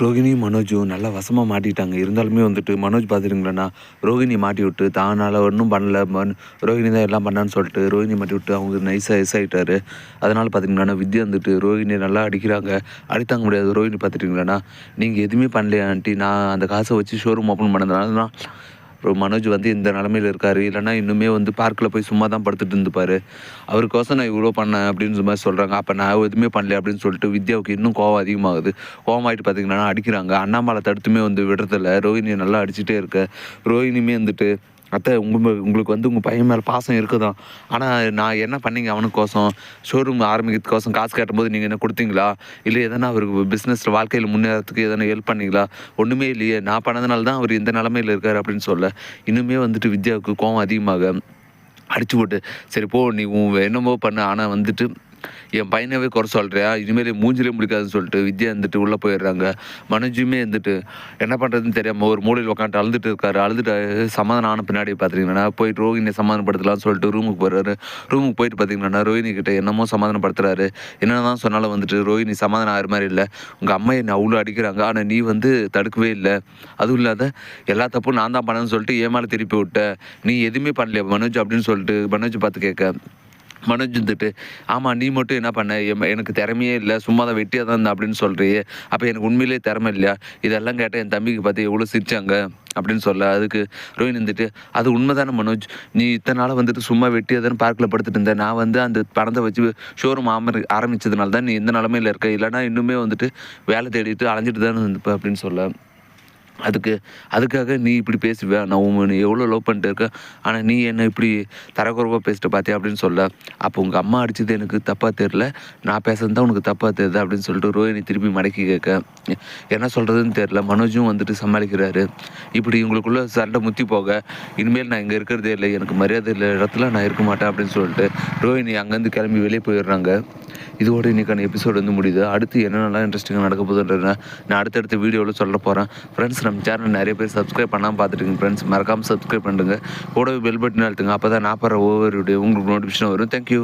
ரோகிணியும் மனோஜும் நல்லா வசமாக மாட்டிக்கிட்டாங்க இருந்தாலுமே வந்துட்டு மனோஜ் பார்த்துருங்களேன்னா ரோகிணி மாட்டி விட்டு தானால் ஒன்றும் பண்ணல. மன் ரோகிணி தான் எல்லாம் பண்ணான்னு சொல்லிட்டு ரோகிணி மாட்டி விட்டு அவங்க நைஸாக எஸ் ஆகிட்டாரு அதனால் பார்த்திங்களாண்ணா வித்யா வந்துட்டு ரோகிணியை நல்லா அடிக்கிறாங்க. அடித்தாங்க முடியாது. ரோகிணி பார்த்துட்டிங்களாண்ணா நீங்கள் எதுவுமே பண்ணலையா ஆண்டி. நான் அந்த காசை வச்சு ஷோரூம் ஓப்பன் பண்ணதுனால தான் மனோஜ் வந்து இந்த நிலமையில இருக்கார். இல்லைன்னா இன்னுமே வந்து பார்க்கில் போய் சும்மா தான் படுத்துட்டு இருந்துப்பார். அவருக்கோசம் நான் இவ்வளோ பண்ணேன் அப்படின்னு மாதிரி சொல்கிறாங்க அப்போ நான் எதுவுமே பண்ணல அப்படின்னு சொல்லிட்டு வித்யாவுக்கு இன்னும் கோவம் அதிகமாகுது. கோவமாயிட்டு பார்த்தீங்கன்னா அடிக்கிறாங்க. அண்ணாமலை தடுத்துமே வந்து விடுறதில்ல. ரோஹிணியை நல்லா அடிச்சுட்டே இருக்க. ரோஹிணியுமே வந்துட்டு அத்தை உங்கள் உங்களுக்கு வந்து உங்கள் பையன் மேலே பாசம் இருக்குதான் ஆனால் நான் என்ன பண்ணீங்க அவனுக்கோசம்? ஷோரூம் ஆரம்பிக்கிறதுக்கோசம் காசு கட்டும்போது நீங்கள் என்ன கொடுத்தீங்களா? இல்லை எதனா அவருக்கு பிஸ்னஸில் வாழ்க்கையில் முன்னேறதுக்கு எதனா ஹெல்ப் பண்ணீங்களா? ஒன்றுமே இல்லையே. நான் பண்ணதுனால தான் அவர் இந்த நிலமையில் இருக்கார் அப்படின்னு சொல்ல. இன்னுமே வந்துட்டு வித்யாவுக்கு கோவம் அதிகமாக அடிச்சு போட்டு சரி போ நீ உன் என்னமோ பண்ண. ஆனால் வந்துட்டு என் பையனவே குறை சொல்கிறியா இனிமேல் மூஞ்சிலே முடிக்காதுன்னு சொல்லிட்டு வித்யா வந்துட்டு உள்ளே போயிடுறாங்க. மனோஜுமே வந்துட்டு என்ன பண்ணுறதுன்னு தெரியாமல் ஒரு மூலையில் உட்காந்து அழுதுட்டு இருக்காரு. அழுதுட்டு சமாதானம் ஆன பின்னாடி பார்த்துட்டிங்கன்னா போய் ரோஹினியை சமாதானப்படுத்தலாம்னு சொல்லிட்டு ரூமுக்கு போகிறாரு ரூமுக்கு போயிட்டு பார்த்தீங்கன்னா ரோஹினி கிட்ட என்னமோ சமாதானப்படுத்துறாரு. என்ன தான் சொன்னாலும் வந்துட்டு ரோஹினி சமாதானம் ஆகிற மாதிரி இல்லை. உங்கள் அம்மா என்னை அவ்வளோ அடிக்கிறாங்க. ஆனால் நீ வந்து தடுக்கவே இல்லை. அதுவும் இல்லாத எல்லா தப்பும் நான் தான் பண்ணேன்னு சொல்லிட்டு ஏமால திருப்பி விட்ட. நீ எதுவுமே பண்ணலையா மனோஜ்? அப்படின்னு சொல்லிட்டு மனோஜ் பார்த்து கேட்க மனோஜ் வந்துட்டு ஆமாம் நீ மட்டும் என்ன பண்ண? எம்- எனக்கு திறமையே இல்லை சும்மா தான் வெட்டியாக தான் இருந்தேன் அப்படின்னு சொல்கிறியே அப்போ எனக்கு உண்மையிலேயே திறமை இல்லையா? இதெல்லாம் கேட்டால் என் தம்பிக்கு பார்த்து எவ்வளோ சிரிச்சாங்க? அப்படின்னு சொல்ல அதுக்கு ரோஹின் வந்துட்டு அது உண்மைதானே மனோஜ்? நீ இத்தனை நாளாக வந்துட்டு சும்மா வெட்டியாக தானே பார்க்கில் படுத்துட்டு இருந்தேன் நான் வந்து அந்த பணத்தை வச்சு ஷோரூம் ஆம ஆரம்பித்ததுனால தான் நீ இந்த நிலமையில இருக்க. இல்லைனா இன்னுமே வந்துட்டு வேலை தேடிட்டு அலைஞ்சிட்டு தானே இருந்துப்ப அப்படின்னு சொல்ல. அதுக்கு அதுக்காக நீ இப்படி பேசுவே நான் உன் எவ்வளோ லவ் பண்ணிட்டு இருக்க ஆனால் நீ என்ன இப்படி தரக்குறவாக பேசிட்டு பார்த்தியா அப்படின்னு சொல்ல. அப்போ உங்கள் அம்மா அடிச்சது எனக்கு தப்பாக தெரில நான் பேசுறது தான் உனக்கு தப்பாக தெரியுது அப்படின்னு சொல்லிட்டு ரோஹினி திருப்பி மடக்கி கேட்க. என்ன சொல்கிறதுன்னு தெரில மனோஜும் வந்துட்டு சமாளிக்கிறாரு. இப்படி இவங்களுக்குள்ளே சண்டை முத்தி போக இனிமேல் நான் இங்கே இருக்கிறதே இல்லை. எனக்கு மரியாதை இல்லை இடத்துல நான் இருக்க மாட்டேன் அப்படின்னு சொல்லிட்டு ரோஹினி அங்கேருந்து கிளம்பி வெளியே போயிடுறாங்க. இதோட இன்னைக்கான எபிசோடு வந்து முடியுது. அடுத்து என்னென்னலாம் இன்ட்ரெஸ்டிங்காக நடக்க போகுதுன்றத நான் அடுத்தடுத்த வீடியோவில் சொல்ல போகிறேன் ஃப்ரெண்ட்ஸ் நம்ம சேனல் நிறைய பேர் சப்ஸ்கிரைப் பண்ணாமல் பார்த்துட்டுங்க ஃப்ரெண்ட்ஸ் மறக்காமல் சப்ஸ்கிரைப் பண்ணுங்கள் கூடவே பெல் பட்டன் அழுத்துங்க. அப்போ தான் நான் போகிற ஒவ்வொரு வீடியோ உங்களுக்கு நோட்டிஃபிகேஷன் வரும். தேங்க்யூ